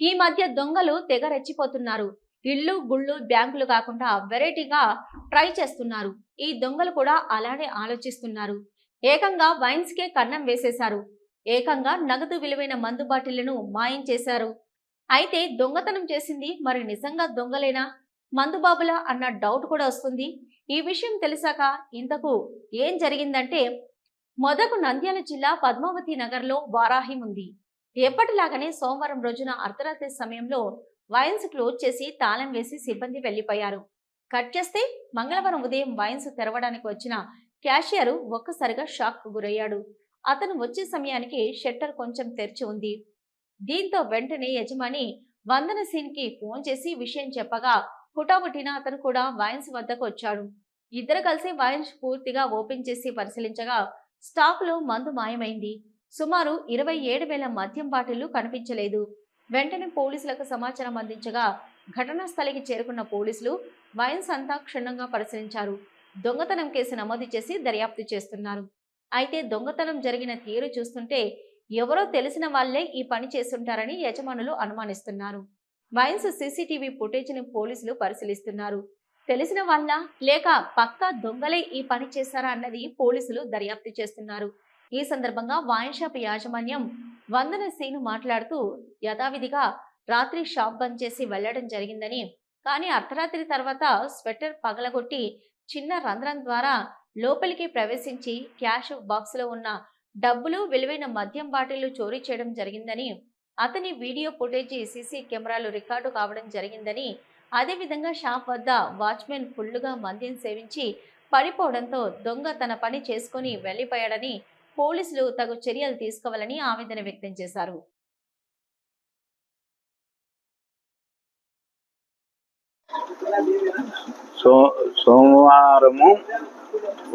ఈ మధ్య దొంగలు తెగ రెచ్చిపోతున్నారు. ఇళ్ళు గుళ్ళు బ్యాంకులు కాకుండా వెరైటీగా ట్రై చేస్తున్నారు. ఈ దొంగలు కూడా అలానే ఆలోచిస్తున్నారు. ఏకంగా వైన్స్కే కన్నం వేసేశారు. ఏకంగా నగదు విలువైన మందు బాటిళ్ళను మాయం చేశారు. అయితే దొంగతనం చేసింది మరి నిజంగా దొంగలేనా? మందుబాబులా అన్న డౌట్ కూడా వస్తుంది. ఈ విషయం తెలిసాక ఇంతకు ఏం జరిగిందంటే మొదకు నంద్యాల జిల్లా పద్మావతి నగర్లో వారాహి ఉంది. ఎప్పటిలాగానే సోమవారం రోజున అర్ధరాత్రి సమయంలో వైన్స్ క్లోజ్ చేసి తాళం వేసి సిబ్బంది వెళ్ళిపోయారు కట్ చేస్తే మంగళవారం ఉదయం వైన్స్ తెరవడానికి వచ్చిన క్యాషియర్ ఒక్కసారిగా షాక్ గురయ్యాడు. అతను వచ్చే సమయానికి షట్టర్ కొంచెం తెరిచి ఉంది. దీంతో వెంటనే యజమాని వందన సీన్కి ఫోన్ చేసి విషయం చెప్పగా హుటాహుటిన అతను కూడా వైన్స్ వద్దకు వచ్చాడు. ఇద్దరు కలిసి వైన్స్ పూర్తిగా ఓపెన్ చేసి పరిశీలించగా స్టాక్లో మందు మాయమైంది. సుమారు ఇరవై ఏడు వేల మద్యం బాటిళ్ళు కనిపించలేదు. వెంటనే పోలీసులకు సమాచారం అందించగా ఘటనా స్థలికి చేరుకున్న పోలీసులు వైన్స్ అంతా క్షుణ్ణంగా పరిశీలించారు. దొంగతనం కేసు నమోదు చేసి దర్యాప్తు చేస్తున్నారు. అయితే దొంగతనం జరిగిన తీరు చూస్తుంటే ఎవరో తెలిసిన వాళ్ళే ఈ పని చేస్తుంటారని యజమానులు అనుమానిస్తున్నారు. వైన్స్ సీసీటీవీ ఫుటేజ్ని పోలీసులు పరిశీలిస్తున్నారు. తెలిసిన వాళ్ళ? లేక పక్కా దొంగలే ఈ పని చేశారా అన్నది పోలీసులు దర్యాప్తు చేస్తున్నారు. ఈ సందర్భంగా వైన్ షాప్ యాజమాన్యం వందన సీను మాట్లాడుతూ యథావిధిగా రాత్రి షాప్ బంద్ చేసి వెళ్ళడం జరిగిందని కానీ అర్ధరాత్రి తర్వాత స్వెటర్ పగలగొట్టి చిన్న రంధ్రం ద్వారా లోపలికి ప్రవేశించి క్యాష్ బాక్స్లో ఉన్న డబ్బులు విలువైన మద్యం బాటిళ్ళు చోరీ చేయడం జరిగిందని అతని వీడియో ఫుటేజీ సీసీ కెమెరాలు రికార్డు కావడం జరిగిందని అదేవిధంగా షాప్ వద్ద వాచ్మెన్ ఫుల్లుగా మద్యం సేవించి పడిపోవడంతో దొంగ తన పని చేసుకుని వెళ్ళిపోయాడని పోలీసులు తగు చర్యలు తీసుకోవాలని ఆవేదన వ్యక్తం చేశారు. సో సోమవారము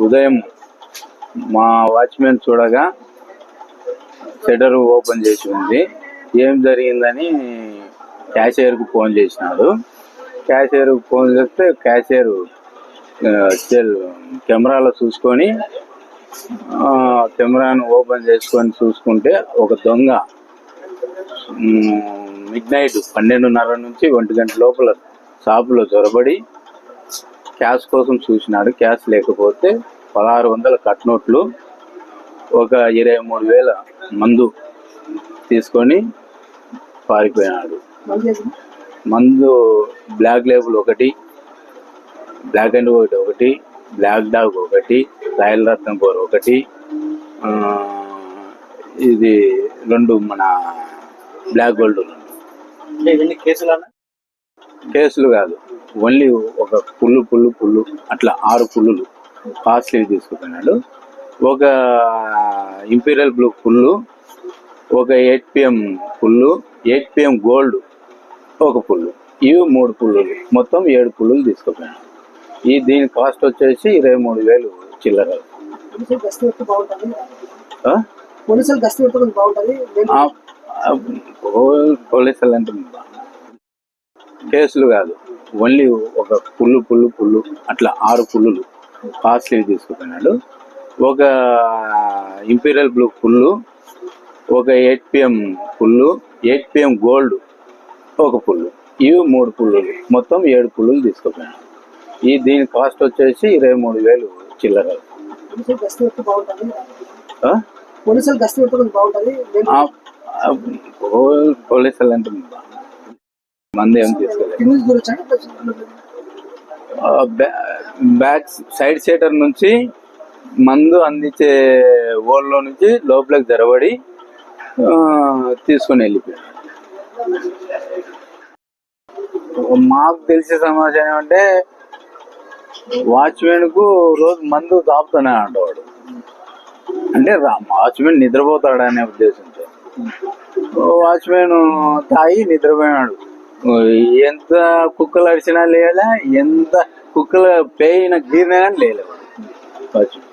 ఉదయం మా వాచ్మెన్ చూడగా షటర్ ఓపెన్ చేసి ఉంది. ఏం జరిగిందని క్యాషియర్కు ఫోన్ చేసినాడు. క్యాషియర్కు ఫోన్ చేస్తే క్యాషియర్ కెమెరాలో చూసుకొని కెమెరాను ఓపెన్ చేసుకొని చూసుకుంటే ఒక దొంగ మిడ్ నైట్ పన్నెండున్నర నుంచి ఒంటి గంట లోపల షాపులో చొరబడి క్యాష్ కోసం చూసినాడు. క్యాష్ లేకపోతే పదహారు వందల కట్ నోట్లు ఒక ఇరవై మూడు వేల మందు తీసుకొని పారిపోయినాడు. మందు బ్లాక్ లేబుల్ ఒకటి బ్లాక్ అండ్ వైట్ ఒకటి బ్లాక్ డాగ్ ఒకటి రాయల్ రత్నపూర్ ఒకటి ఆ, ఇది రెండు మన బ్లాక్ గోల్డ్ కేసులు కాదు. ఓన్లీ ఒక పుల్లు పుల్లు పుల్లు అట్లా ఆరు పుల్లులు కాస్ట్లీ తీసుకుపోయినాడు. ఒక ఇంపీరియల్ బ్లూ పుల్లు ఒక eight PM full eight PM gold ఒక పుల్లు. ఇవి మూడు పుల్లులు. మొత్తం ఏడు పుల్లులు తీసుకుపోయినాడు. ఈ దీని కాస్ట్ వచ్చేసి ఇరవై మూడు వేలు చిల్లర. పోలీసులు అంటే కేసులు కాదు. ఓన్లీ ఒక పుల్లు పుల్లు పుల్లు అట్లా ఆరు పుల్లులు కాస్ట్లీ తీసుకుపోయినాడు ఒక ఇంపీరియల్ బ్లూ పుల్లు ఒక eight PM full eight PM gold ఒక పుల్లు. ఇవి మూడు పుల్లులు. మొత్తం ఏడు పుల్లులు తీసుకుపోయినాడు ఈ దీని కాస్ట్ వచ్చేసి ఇరవై మూడు వేలు. చిల్లర. పోలీసులు అంటే మంది ఏం తీసుకోలేదు. బ్యాక్ సైడ్ సీటర్ నుంచి మందు అందించే ఓల్లో నుంచి లోపలికి జరబడి తీసుకొని వెళ్ళిపోయాడు మాకు తెలిసే సమాచారం అంటే వాచ్మెన్కు రోజు మందు తాపుతానే అంటవాడు అంటే వాచ్మెన్ నిద్రపోతాడనే ఉద్దేశంతో. వాచ్మెన్ తాగి నిద్రపోయినాడు. ఎంత కుక్కలు అరిచినా లేలా ఎంత కుక్కలు పేయిన గీరినా కానీ లేలే వాచ్మెన్.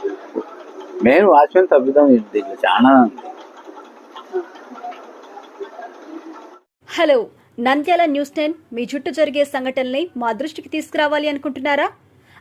మేము వాచ్మెన్ తప్పిదాం దీంట్లో చాలా హలో నంద్యాల న్యూస్ టెన్ మీ చుట్టూ జరిగే సంఘటనల్ని మా దృష్టికి తీసుకురావాలి అనుకుంటున్నారా?